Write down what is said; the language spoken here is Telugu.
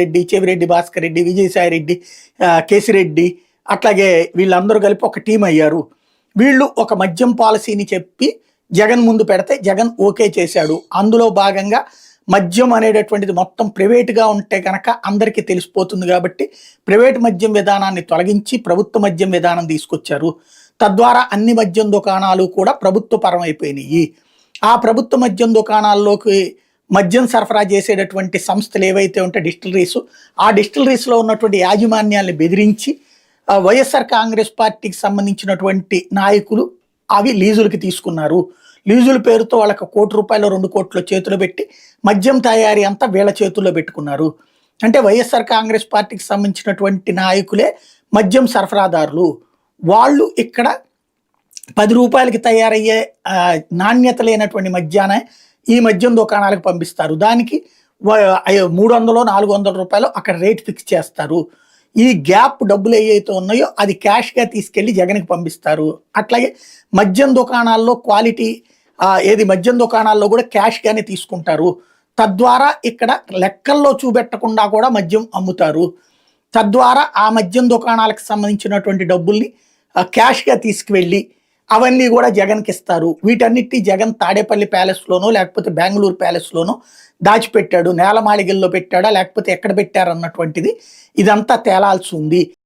రెడ్డి చెవిరెడ్డి భాస్కర్ రెడ్డి విజయసాయి రెడ్డి కేసిరెడ్డి అట్లాగే వీళ్ళందరూ కలిపి ఒక టీం అయ్యారు. వీళ్ళు ఒక మద్యం పాలసీని చెప్పి జగన్ ముందు పెడితే జగన్ ఓకే చేశాడు. అందులో భాగంగా మద్యం అనేటటువంటిది మొత్తం ప్రైవేట్గా ఉంటే కనుక అందరికీ తెలిసిపోతుంది కాబట్టి ప్రైవేట్ మద్యం విధానాన్ని తొలగించి ప్రభుత్వ మద్యం విధానం తీసుకొచ్చారు. తద్వారా అన్ని మద్యం దుకాణాలు కూడా ప్రభుత్వ పరమైపోయినాయి. ఆ ప్రభుత్వ మద్యం దుకాణాల్లోకి మద్యం సరఫరా చేసేటటువంటి సంస్థలు ఏవైతే ఉంటే డిస్టిలరీస్ ఆ డిస్టిలరీస్లో ఉన్నటువంటి యాజమాన్యాన్ని బెదిరించి వైఎస్ఆర్ కాంగ్రెస్ పార్టీకి సంబంధించినటువంటి నాయకులు అవి లీజులకి తీసుకున్నారు. లీజుల పేరుతో వాళ్ళకి కోటి రూపాయలు రెండు కోట్లు చేతిలో పెట్టి మద్యం తయారీ అంతా వీళ్ళ చేతుల్లో పెట్టుకున్నారు. అంటే వైఎస్ఆర్ కాంగ్రెస్ పార్టీకి సంబంధించినటువంటి నాయకులే మద్యం సరఫరాదారులు. వాళ్ళు ఇక్కడ పది రూపాయలకి తయారయ్యే నాణ్యత లేనటువంటి మద్యాన్ని ఈ మద్యం దుకాణాలకు పంపిస్తారు. దానికి మూడు వందలు నాలుగు వందల రూపాయలు అక్కడ రేట్ ఫిక్స్ చేస్తారు. ఈ గ్యాప్ డబ్బులు ఏవైతే ఉన్నాయో అది క్యాష్గా తీసుకెళ్ళి జగన్కి పంపిస్తారు. అట్లాగే మద్యం దుకాణాల్లో క్వాలిటీ ఏది మద్యం దుకాణాల్లో కూడా క్యాష్గానే తీసుకుంటారు. తద్వారా ఇక్కడ లెక్కల్లో చూపెట్టకుండా కూడా మద్యం అమ్ముతారు. తద్వారా ఆ మద్యం దుకాణాలకు సంబంధించినటువంటి డబ్బుల్ని క్యాష్గా తీసుకువెళ్ళి అవన్నీ కూడా జగన్కి ఇస్తారు. వీటన్నిటి జగన్ తాడేపల్లి ప్యాలెస్లోనో లేకపోతే బెంగళూరు ప్యాలెస్లోనో దాచిపెట్టాడు. నేలమాళిగల్లో పెట్టాడా లేకపోతే ఎక్కడ పెట్టారన్నటువంటిది ఇదంతా తేలాల్సి ఉంది.